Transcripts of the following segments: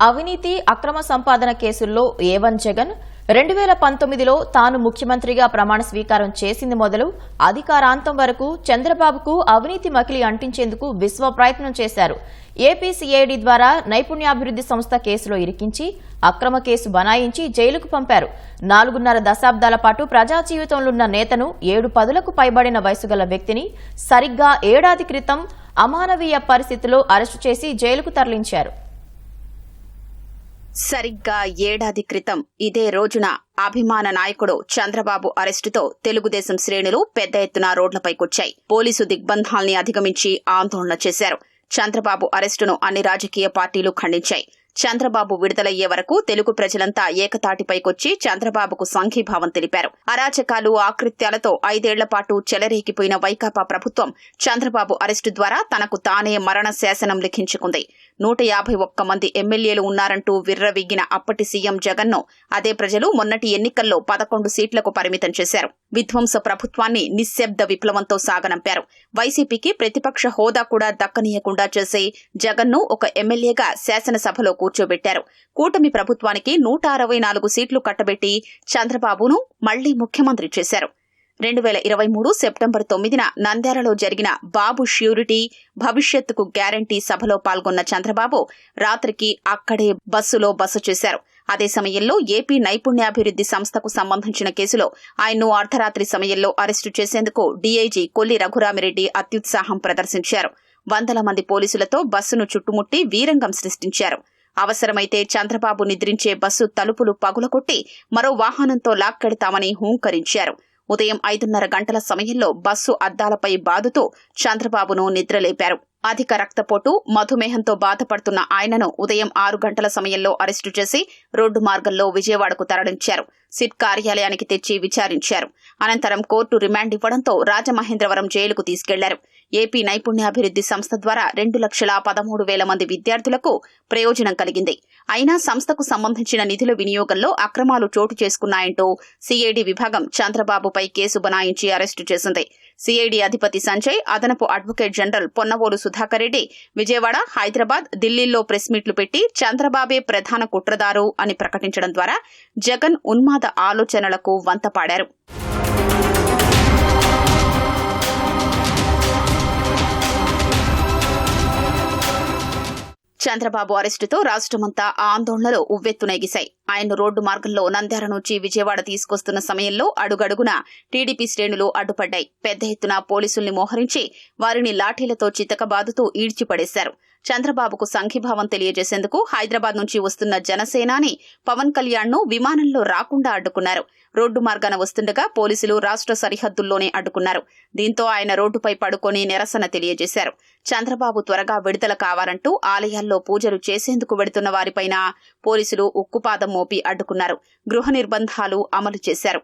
అవినీతి అక్రమ సంపాదన కేసుల్లో ఏవన్ జగన్ రెండు వేల పంతొమ్మిదిలో తాను ముఖ్యమంత్రిగా ప్రమాణ స్వీకారం చేసింది మొదలు అధికారాంతం వరకు చంద్రబాబుకు అవినీతి మకిలి అంటించేందుకు విశ్వ ప్రయత్నం చేశారు. ఏపీసీఐడి ద్వారా నైపుణ్యాభివృద్ధి సంస్థ కేసులో ఇరికించి అక్రమ కేసు బనాయించి జైలుకు పంపారు. నాలుగున్నర దశాబ్దాల పాటు ప్రజా జీవితంలోన్న నేతను ఏడు పదులకు పైబడిన వయసుగల వ్యక్తిని సరిగ్గా ఏడాది క్రితం అమానవీయ పరిస్థితిలో అరెస్టు చేసి జైలుకు తరలించారు. సరిగ్గా ఏడాది క్రితం ఇదే రోజున అభిమాన నాయకుడు చంద్రబాబు అరెస్టుతో తెలుగుదేశం శ్రేణులు పెద్ద ఎత్తున రోడ్లపైకొచ్చాయి. పోలీసు దిగ్బంధాల్ని అధిగమించి ఆందోళన చేశారు. చంద్రబాబు అరెస్టును అన్ని రాజకీయ పార్టీలు ఖండించాయి. చంద్రబాబు విడుదలయ్యే వరకు తెలుగు ప్రజలంతా ఏకతాటిపైకొచ్చి చంద్రబాబుకు సంఘీభావం తెలిపారు. అరాచకాలు ఆకృత్యాలతో ఐదేళ్ళ పాటు చెలరేగిపోయిన వైకాపా ప్రభుత్వం చంద్రబాబు అరెస్టు ద్వారా తనకు తానే మరణ శాసనం లిఖించుకుంది. నూట యాభై ఒక్క మంది ఎమ్మెల్యేలు ఉన్నారంటూ విర్రవిగ్గిన అప్పటి సీఎం జగన్ను అదే ప్రజలు మొన్నటి ఎన్నికల్లో పదకొండు సీట్లకు పరిమితం చేశారు. విధ్వంస ప్రభుత్వాన్ని నిశ్శబ్ద విప్లవంతో సాగనంపారు. వైసీపీకి ప్రతిపక్ష హోదా కూడా దక్కనీయకుండా చేసే జగన్ను ఒక ఎమ్మెల్యేగా శాసనసభలో కూర్చోబెట్టారు. కూటమి ప్రభుత్వానికి నూట అరవై నాలుగు సీట్లు కట్టబెట్టి చంద్రబాబును మళ్ళీ ముఖ్యమంత్రి చేశారు. రెండు వేల ఇరవై మూడు సెప్టెంబర్ తొమ్మిదిన నంద్యాలలో జరిగిన బాబు ష్యూరిటీ భవిష్యత్తుకు గ్యారంటీ సభలో పాల్గొన్న చంద్రబాబు రాత్రికి అక్కడే బస్సులో బస చేశారు. అదే సమయంలో ఏపీ నైపుణ్యాభివృద్ధి సంస్థకు సంబంధించిన కేసులో ఆయన్ను అర్ధరాత్రి సమయంలో అరెస్టు చేసేందుకు డీఐజీ కొల్లి రఘురామిరెడ్డి అత్యుత్సాహం ప్రదర్శించారు. వందల మంది పోలీసులతో బస్సును చుట్టుముట్టి వీరంగం సృష్టించారు. అవసరమైతే చంద్రబాబు నిద్రించే బస్సు తలుపులు పగులకొట్టి మరో వాహనంతో లాక్కెడతామని హూంకరించారు. ఉదయం ఐదున్నర గంటల సమయంలో బస్సు అద్దాలపై బాదుతూ చంద్రబాబును నిద్రలేపారు. అధిక రక్తపోటు మధుమేహంతో బాధపడుతున్న ఆయనను ఉదయం ఆరు గంటల సమయంలో అరెస్టు చేసి రోడ్డు మార్గంలో విజయవాడకు తరలించారు. సిట్ కార్యాలయానికి తెచ్చి విచారించారు. అనంతరం కోర్టు రిమాండ్ ఇవ్వడంతో రాజమహేంద్రవరం జైలుకు తీసుకెళ్ళారు. ఏపీ నైపుణ్యాభివృద్ధి సంస్థ ద్వారా రెండు లక్షల పదమూడు వేల మంది విద్యార్థులకు ప్రయోజనం కలిగింది. అయినా సంస్థకు సంబంధించిన నిధుల వినియోగంలో అక్రమాలు చోటు చేసుకున్నాయంటూ సిఐడి విభాగం చంద్రబాబుపై కేసు బనాయించి అరెస్టు చేసింది. సిఐడి అధిపతి సంజయ్ అదనపు అడ్వకేట్ జనరల్ పొన్నవోలు సుధాకర్ రెడ్డి విజయవాడ హైదరాబాద్ ఢిల్లీలో ప్రెస్ మీట్లు పెట్టి చంద్రబాబే ప్రధాన కుట్రదారు అని ప్రకటించడం ద్వారా జగన్ ఉన్మాద ఆలోచనలకు వంతపాడారు. చంద్రబాబు అరెస్టుతో రాష్ట్రమంతా ఆందోళనలు ఉవ్వెత్తునెగిశాయి ఆయన రోడ్డు మార్గంలో నంద్యాల నుంచి విజయవాడ తీసుకొస్తున్న సమయంలో అడుగడుగున టీడీపీ శ్రేణులు అడ్డుపడ్డాయి. పెద్ద ఎత్తున పోలీసుల్ని మోహరించి వారిని లాఠీలతో చితకబాదుతూ ఈడ్చిపడేశారు. చంద్రబాబుకు సంఘీభావం తెలియజేసేందుకు హైదరాబాద్ నుంచి వస్తున్న జనసేనాని పవన్ కళ్యాణ్ను విమానంలో రాకుండా అడ్డుకున్నారు. రోడ్డు మార్గాన వస్తుండగా పోలీసులు రాష్ట్ర సరిహద్దుల్లోనే అడ్డుకున్నారు. దీంతో ఆయన రోడ్డుపై పడుకొని నిరసన తెలియజేశారు. చంద్రబాబు త్వరగా విడుదల కావాలంటూ ఆలయాల్లో పూజలు చేసేందుకు వెడుతున్న వారిపైన పోలీసులు ఉక్కుపాదం మోపి అడ్డుకున్నారు. గృహ నిర్బంధాలు అమలు చేశారు.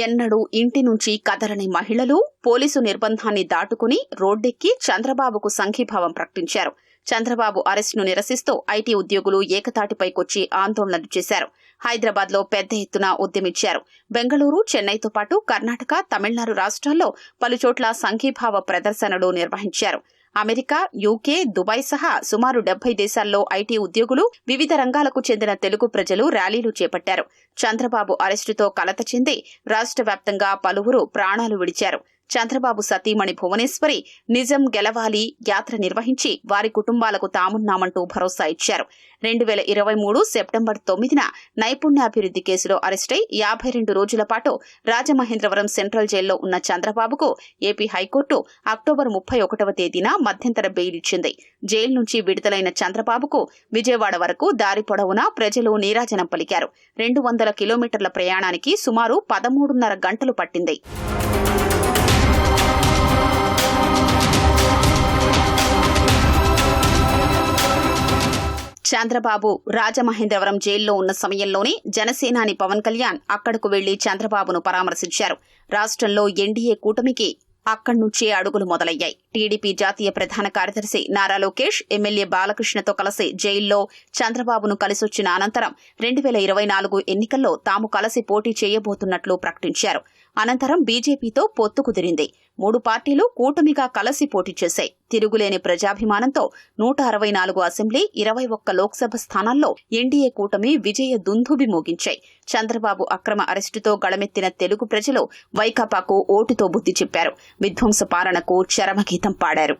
ఎన్నడూ ఇంటి నుంచి కదలని మహిళలు పోలీసు నిర్బంధాన్ని దాటుకుని రోడ్డెక్కి చంద్రబాబుకు సంఘీభావం ప్రకటించారు. చంద్రబాబు అరెస్టును నిరసిస్తూ ఐటీ ఉద్యోగులు ఏకతాటిపైకొచ్చి ఆందోళనలు చేశారు. హైదరాబాద్లో పెద్ద ఎత్తున ఉద్యమించారు. బెంగళూరు చెన్నైతో పాటు కర్ణాటక తమిళనాడు రాష్ట్రాల్లో పలుచోట్ల సంఘీభావ ప్రదర్శనలు నిర్వహించారు. అమెరికా యూకే దుబాయ్ సహా సుమారు డెబ్బై దేశాల్లో ఐటీ ఉద్యోగులు వివిధ రంగాలకు చెందిన తెలుగు ప్రజలు ర్యాలీలు చేపట్టారు. చంద్రబాబు అరెస్టుతో కలత చెంది రాష్ట్ర వ్యాప్తంగా పలువురు ప్రాణాలు విడిచారు. చంద్రబాబు సతీమణి భువనేశ్వరి నిజం గెలవాలి యాత్ర నిర్వహించి వారి కుటుంబాలకు తామున్నామంటూ భరోసా ఇచ్చారు. రెండు వేల ఇరవై మూడు సెప్టెంబర్ తొమ్మిదిన నైపుణ్యాభివృద్ధి కేసులో అరెస్టై యాభై రెండు రోజుల పాటు రాజమహేంద్రవరం సెంట్రల్ జైల్లో ఉన్న చంద్రబాబుకు ఏపీ హైకోర్టు అక్టోబర్ ముప్పై ఒకటవ తేదీన మధ్యంతర బెయిల్ ఇచ్చింది. జైలు నుంచి విడుదలైన చంద్రబాబుకు విజయవాడ వరకు దారి పొడవునా ప్రజలు నీరాజనం పలికారు. రెండు వందల కిలోమీటర్ల ప్రయాణానికి సుమారు పదమూడున్నర గంటలు పట్టింది. చంద్రబాబు రాజమహేంద్రవరం జైల్లో ఉన్న సమయంలోనే జనసేనాని పవన్ కళ్యాణ్ అక్కడకు వెళ్ళి చంద్రబాబును పరామర్శించారు. రాష్ట్రంలో ఎన్డీఏ కూటమికి అక్కడి నుంచే అడుగులు మొదలయ్యాయి. టీడీపీ జాతీయ ప్రధాన కార్యదర్శి నారా లోకేష్ ఎమ్మెల్యే బాలకృష్ణతో కలిసి జైల్లో చంద్రబాబును కలిసొచ్చిన అనంతరం రెండు వేల ఇరవై నాలుగు ఎన్నికల్లో తాము కలిసి పోటీ చేయబోతున్నట్లు ప్రకటించారు. అనంతరం బీజేపీతో పొత్తు కుదిరింది. మూడు పార్టీలు కూటమిగా కలసి పోటీ చేశాయి. తిరుగులేని ప్రజాభిమానంతో నూట అరవై నాలుగు అసెంబ్లీ ఇరవై ఒక్క లోక్సభ స్థానాల్లో ఎన్డీఏ కూటమి విజయ దుందుబి మోగించాయి. చంద్రబాబు అక్రమ అరెస్టుతో గళమెత్తిన తెలుగు ప్రజలు వైకాపాకు ఓటుతో బుద్ధి చెప్పారు. విధ్వంస పాలనకు చరమగీతం పాడారు.